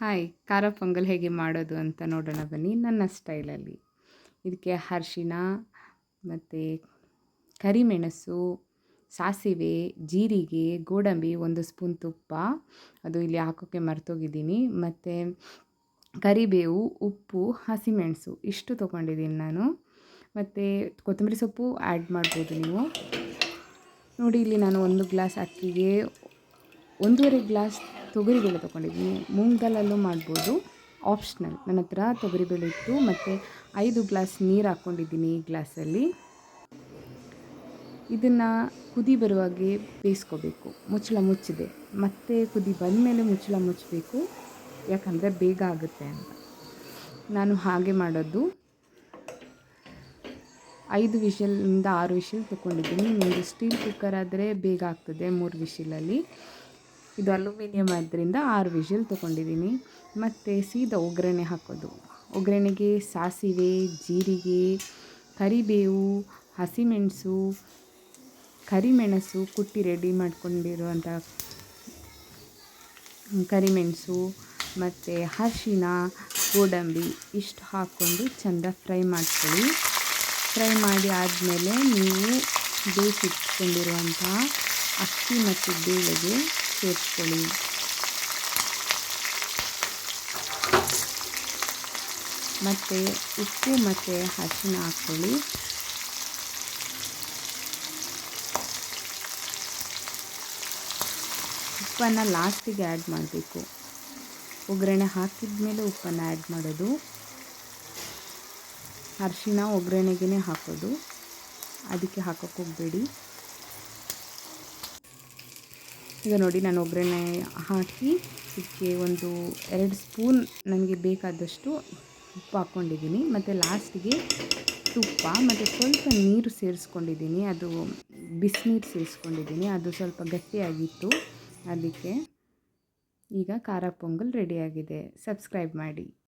Hi, ಖಾರ ಪೊಂಗಲ್ ಹೇಗೆ ಮಾಡೋದು ಅಂತ ನೋಡೋಣ ಬನ್ನಿ ನನ್ನ ಸ್ಟೈಲಲ್ಲಿ. ಇದಕ್ಕೆ ಅರ್ಶಿನ ಮತ್ತು ಕರಿಮೆಣಸು, ಸಾಸಿವೆ, ಜೀರಿಗೆ, ಗೋಡಂಬಿ ಒಂದು ಸ್ಪೂನ್ ತುಪ್ಪ. ಅದು ಇಲ್ಲಿ ಹಾಕೋಕ್ಕೆ ಮರ್ತೋಗಿದ್ದೀನಿ. ಮತ್ತು ಕರಿಬೇವು, ಉಪ್ಪು, ಹಸಿಮೆಣಸು ಇಷ್ಟು ತೊಗೊಂಡಿದ್ದೀನಿ ನಾನು. ಮತ್ತು ಕೊತ್ತಂಬರಿ ಸೊಪ್ಪು ಆ್ಯಡ್ ಮಾಡ್ಬೋದು ನೀವು. ನೋಡಿ, ಇಲ್ಲಿ ನಾನು ಒಂದು ಗ್ಲಾಸ್ ಅಕ್ಕಿಗೆ ಒಂದೂವರೆ ಗ್ಲಾಸ್ ತೊಗರಿಬೇಳೆ ತೊಗೊಂಡಿದ್ದೀನಿ ಮೂಂಗ್ ದಾಲಲ್ಲೂ ಮಾಡ್ಬೋದು. ಆಪ್ಷನಲ್ ನನ್ನ ಹತ್ರ ತೊಗರಿಬೇಳೆ ಇತ್ತು. ಮತ್ತು ಐದು ಗ್ಲಾಸ್ ನೀರು ಹಾಕ್ಕೊಂಡಿದ್ದೀನಿ ಈ ಗ್ಲಾಸಲ್ಲಿ. ಇದನ್ನು ಕುದಿ ಬರುವಾಗೆ ಬೇಯಿಸ್ಕೋಬೇಕು. ಮುಚ್ಚಳ ಮುಚ್ಚಿದೆ. ಮತ್ತೆ ಕುದಿ ಬಂದಮೇಲೆ ಮುಚ್ಚಳ ಮುಚ್ಚಬೇಕು. ಯಾಕಂದರೆ ಬೇಗ ಆಗುತ್ತೆ ಅಂತ. ನಾನು ಹಾಗೆ ಮಾಡೋದು. ಐದು ವಿಷಲಿಂದ ಆರು ವಿಷಲ್ ತೊಗೊಂಡಿದ್ದೀನಿ. ನಿಮ್ಮದು ಸ್ಟೀಲ್ ಕುಕ್ಕರ್ ಆದರೆ ಬೇಗ ಆಗ್ತದೆ ಮೂರು ವಿಷಲಲ್ಲಿ. ಇದು ಅಲ್ಯೂಮಿನಿಯಂ ಆದ್ದರಿಂದ ಆರು ವಿಷಲ್ ತೊಗೊಂಡಿದ್ದೀನಿ. ಮತ್ತು ಸೀದಾ ಒಗ್ಗರಣೆ ಹಾಕೋದು. ಒಗ್ಗರಣೆಗೆ ಸಾಸಿವೆ, ಜೀರಿಗೆ, ಕರಿಬೇವು, ಹಸಿಮೆಣಸು, ಕರಿಮೆಣಸು ಕುಟ್ಟಿ ರೆಡಿ ಮಾಡ್ಕೊಂಡಿರುವಂಥ ಕರಿಮೆಣಸು, ಮತ್ತು ಅರಿಶಿನ, ಗೋಡಂಬಿ ಇಷ್ಟು ಹಾಕ್ಕೊಂಡು ಚೆಂದ ಫ್ರೈ ಮಾಡ್ಕೊಳ್ಳಿ. ಫ್ರೈ ಮಾಡಿ ಆದಮೇಲೆ ನೀವು ಬೇಯಿಸಿಟ್ಕೊಂಡಿರುವಂತಹ ಅಕ್ಕಿ ಮತ್ತು ಬೇಳೆಗೆ ಸೇರಿಸ್ಕೊಳ್ಳಿ. ಮತ್ತು ಉಪ್ಪು ಮತ್ತು ಹಸಿನ ಹಾಕ್ಕೊಳ್ಳಿ. ಉಪ್ಪನ್ನು ಲಾಸ್ಟಿಗೆ ಆ್ಯಡ್ ಮಾಡಬೇಕು. ಒಗ್ಗರಣೆ ಹಾಕಿದ ಮೇಲೆ ಉಪ್ಪನ್ನು ಆ್ಯಡ್ ಮಾಡೋದು. ಅರಿಶಿನ ಒಗ್ಗರಣೆಗೇ ಹಾಕೋದು. ಅದಕ್ಕೆ ಹಾಕೋಕ್ಕೆ ಹೋಗಬೇಡಿ. ಈಗ ನೋಡಿ ನಾನು ಒಗ್ಗರಣೆ ಹಾಕಿ, ಇದಕ್ಕೆ ಒಂದು ಎರಡು ಸ್ಪೂನ್ ನನಗೆ ಬೇಕಾದಷ್ಟು ಉಪ್ಪು ಹಾಕ್ಕೊಂಡಿದ್ದೀನಿ. ಮತ್ತು ಲಾಸ್ಟಿಗೆ ತುಪ್ಪ, ಮತ್ತು ಸ್ವಲ್ಪ ನೀರು ಸೇರಿಸ್ಕೊಂಡಿದ್ದೀನಿ. ಅದು ಬಿಸಿನೀರು ಸೇರಿಸ್ಕೊಂಡಿದ್ದೀನಿ. ಅದು ಸ್ವಲ್ಪ ಗಟ್ಟಿಯಾಗಿತ್ತು. ಅದಕ್ಕೆ ಈಗ ಖಾರ ಪೊಂಗಲ್ ರೆಡಿಯಾಗಿದೆ ಸಬ್ಸ್ಕ್ರೈಬ್ ಮಾಡಿ.